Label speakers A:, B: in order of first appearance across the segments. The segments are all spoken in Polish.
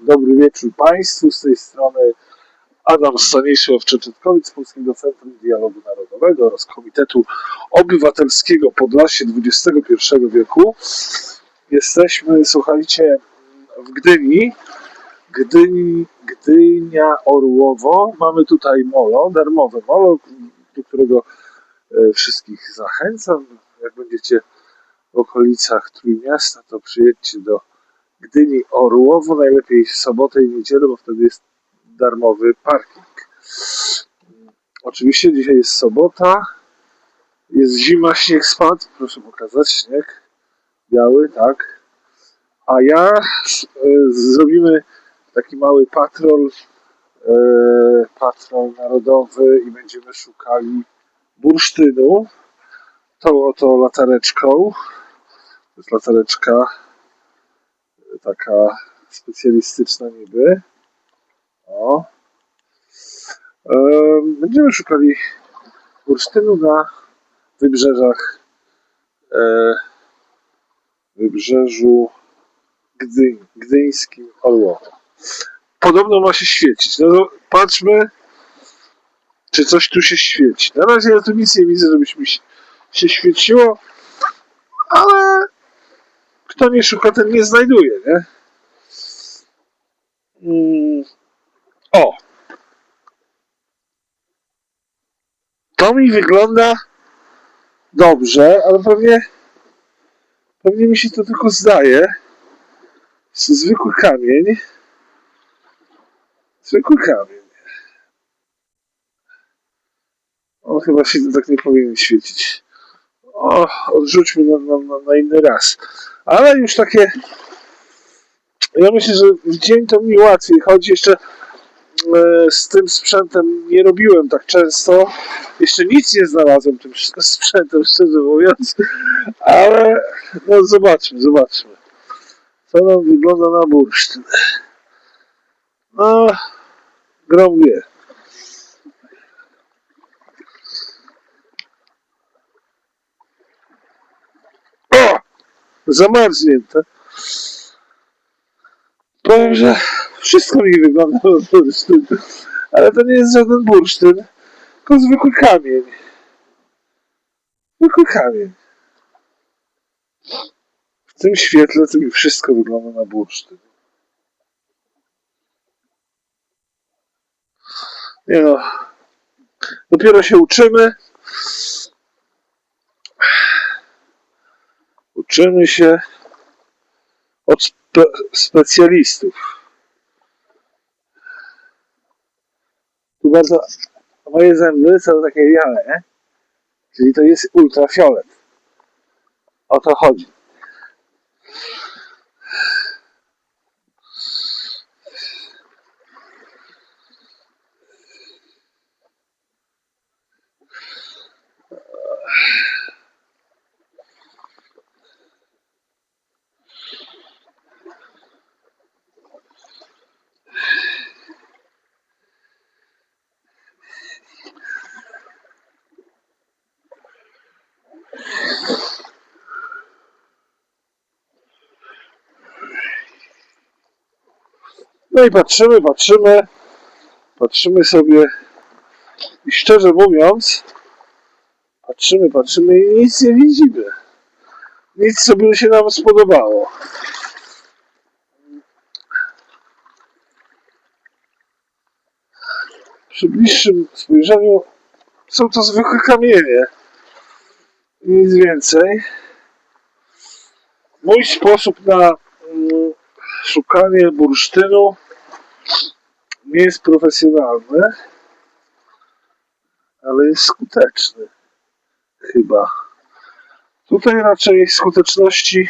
A: Dobry wieczór Państwu, z tej strony Adam Stanisław z Polskiego Centrum Dialogu Narodowego oraz Komitetu Obywatelskiego Podlasie XXI wieku. Jesteśmy, słuchajcie, w Gdyni. Gdyni, Gdynia Orłowo. Mamy tutaj molo, darmowe molo, do którego e, wszystkich zachęcam. Jak będziecie w okolicach Trójmiasta, to przyjedźcie do Gdyni Orłowo, najlepiej w sobotę i niedzielę, bo wtedy jest darmowy parking. Oczywiście dzisiaj jest sobota, jest zima, śnieg spadł, proszę pokazać śnieg, biały, tak. A ja e, zrobimy taki mały patrol, e, patrol narodowy i będziemy szukali bursztynu tą oto latareczką. To jest latareczka taka specjalistyczna niby. O. Em, Będziemy szukali bursztynu na wybrzeżach e, wybrzeżu Gdyń, gdyńskim Orłowo. Podobno ma się świecić. No to patrzmy, czy coś tu się świeci. Na razie ja tu nic nie widzę, żebyśmy się, się świeciło, ale kto nie szuka, ten nie znajduje, nie? Mm. O! To mi wygląda dobrze, ale pewnie pewnie mi się to tylko zdaje. Jest to zwykły kamień. Zwykły kamień. On chyba się tak nie powinien świecić. O, odrzućmy na, na, na, inny raz. Ale już takie. Ja myślę, że w dzień to mi łatwiej chodzi. Jeszcze e, z tym sprzętem nie robiłem tak często. Jeszcze nic nie znalazłem tym sprzętem, szczerze mówiąc. Ale no zobaczmy, zobaczmy. Co nam wygląda na bursztyn. No, grom wie. O! Zamarznięte. Powiem, że wszystko mi wygląda na bursztyn. Ale to nie jest żaden bursztyn, tylko zwykły kamień. Zwykły kamień. W tym świetle to mi wszystko wygląda na bursztyn. Nie no. Dopiero się uczymy. Uczymy się od spe specjalistów. Tu bardzo moje zęby są takie białe, czyli to jest ultrafiolet. O to chodzi. No i patrzymy, patrzymy, patrzymy sobie i szczerze mówiąc, patrzymy, patrzymy i nic nie widzimy. Nic sobie się nam spodobało. Przy bliższym spojrzeniu są to zwykłe kamienie. Nic więcej. Mój sposób na mm, szukanie bursztynu nie jest profesjonalny, ale jest skuteczny. Chyba. Tutaj raczej skuteczności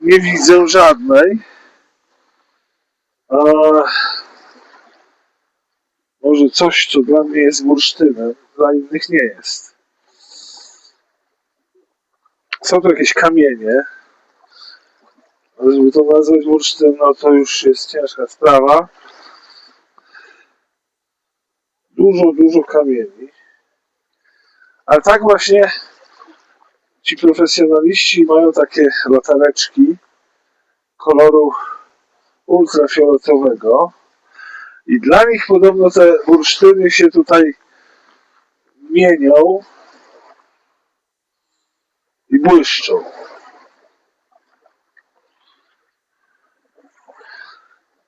A: nie widzę żadnej. A może coś, co dla mnie jest bursztynem, dla innych nie jest. Są tu jakieś kamienie. To nazwać bursztyn, no to już jest ciężka sprawa. Dużo, dużo kamieni. Ale tak właśnie ci profesjonaliści mają takie latareczki koloru ultrafioletowego. I dla nich podobno te bursztyny się tutaj mienią i błyszczą.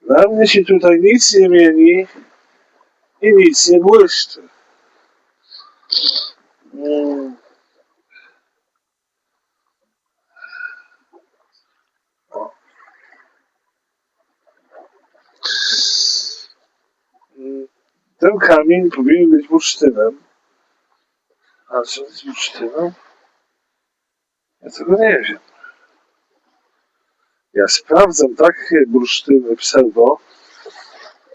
A: Dla mnie się tutaj nic nie mieni i nic nie błyszczy. Ten kamień powinien być bursztynem. A co jest bursztynem? Ja tego nie wiem. Ja sprawdzam takie bursztyny pseudo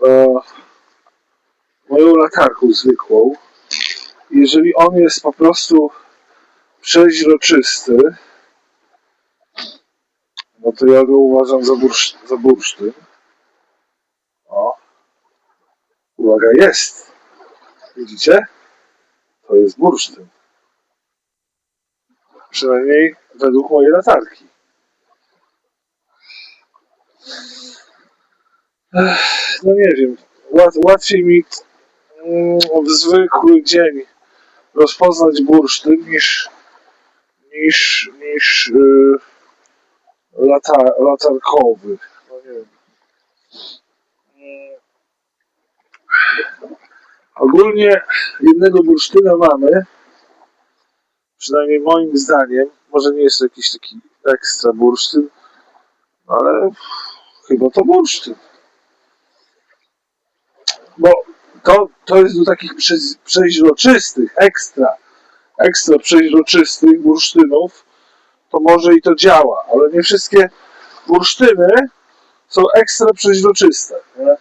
A: e, moją latarką zwykłą. Jeżeli on jest po prostu przeźroczysty, no to ja go uważam za, bursz, za bursztyn. O. Uwaga, jest. Widzicie? To jest bursztyn. Przynajmniej według mojej latarki. No nie wiem. Łat, łatwiej mi mm, w zwykły dzień rozpoznać bursztyn niż niż, niż yy, lata, latarkowy. No nie wiem. Ogólnie jednego bursztyna mamy, przynajmniej moim zdaniem, może nie jest to jakiś taki ekstra bursztyn, ale chyba to bursztyn. Bo to, to jest do takich prze- przeźroczystych, ekstra, ekstra przeźroczystych bursztynów, to może i to działa, ale nie wszystkie bursztyny są ekstra przeźroczyste. Nie?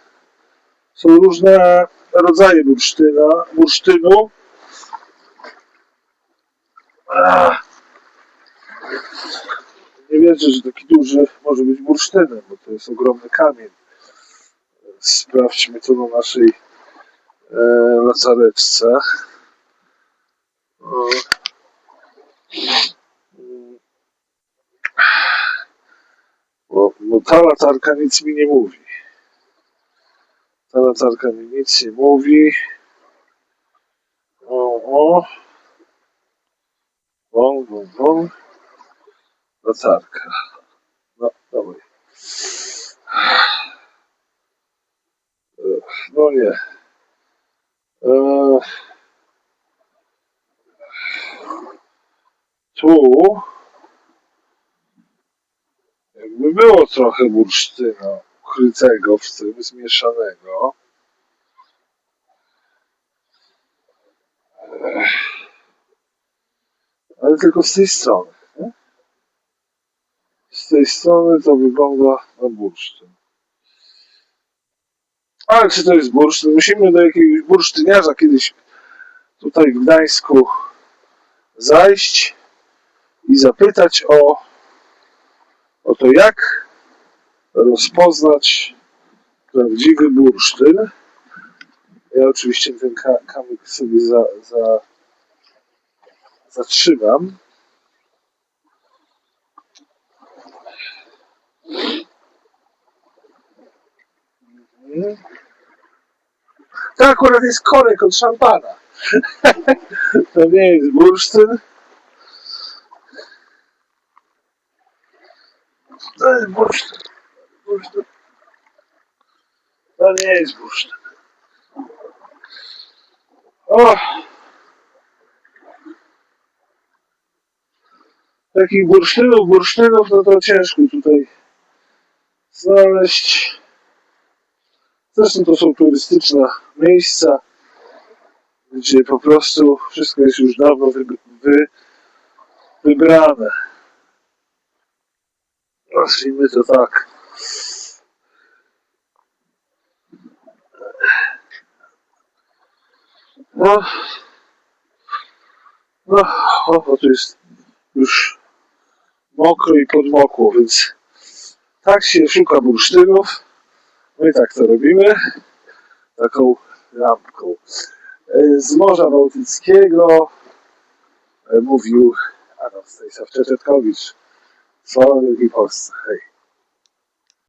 A: Są różne rodzaje bursztyna, bursztynu. Ach. Nie wierzę, że taki duży może być bursztynem, bo to jest ogromny kamień. Sprawdźmy to na naszej e, latareczce. O. Bo, bo ta latarka nic mi nie mówi. Ta latarka mi nic nie mówi. O, o. Wąg, wąg. Latarka. No, dawaj. No nie. Eee, tu jakby było trochę bursztynu ukrytego w tym, zmieszanego. Ech. Ale tylko z tej strony. Tej strony to wygląda na bursztyn. Ale czy to jest bursztyn? Musimy do jakiegoś bursztyniarza kiedyś tutaj w Gdańsku zajść i zapytać o, o to, jak rozpoznać prawdziwy bursztyn. Ja oczywiście ten ka- kamyk sobie za, za, zatrzymam. Mhm. To akurat jest korek od szampana. To nie jest bursztyn. To jest bursztyn. bursztyn. To nie jest bursztyn. O! Takich bursztynów, bursztynów, no to ciężko tutaj znaleźć. Zresztą to są turystyczne miejsca, gdzie po prostu wszystko jest już dawno wy, wy, wybrane. Nazwijmy to tak. No, no, o, o, tu jest już mokro i podmokło, więc tak się szuka bursztynów. My tak to robimy. Taką lampką. E, Z Morza Bałtyckiego e, mówił Adam Stanisław Czeczetkowicz. Sława Wielkiej Polsce. Hej.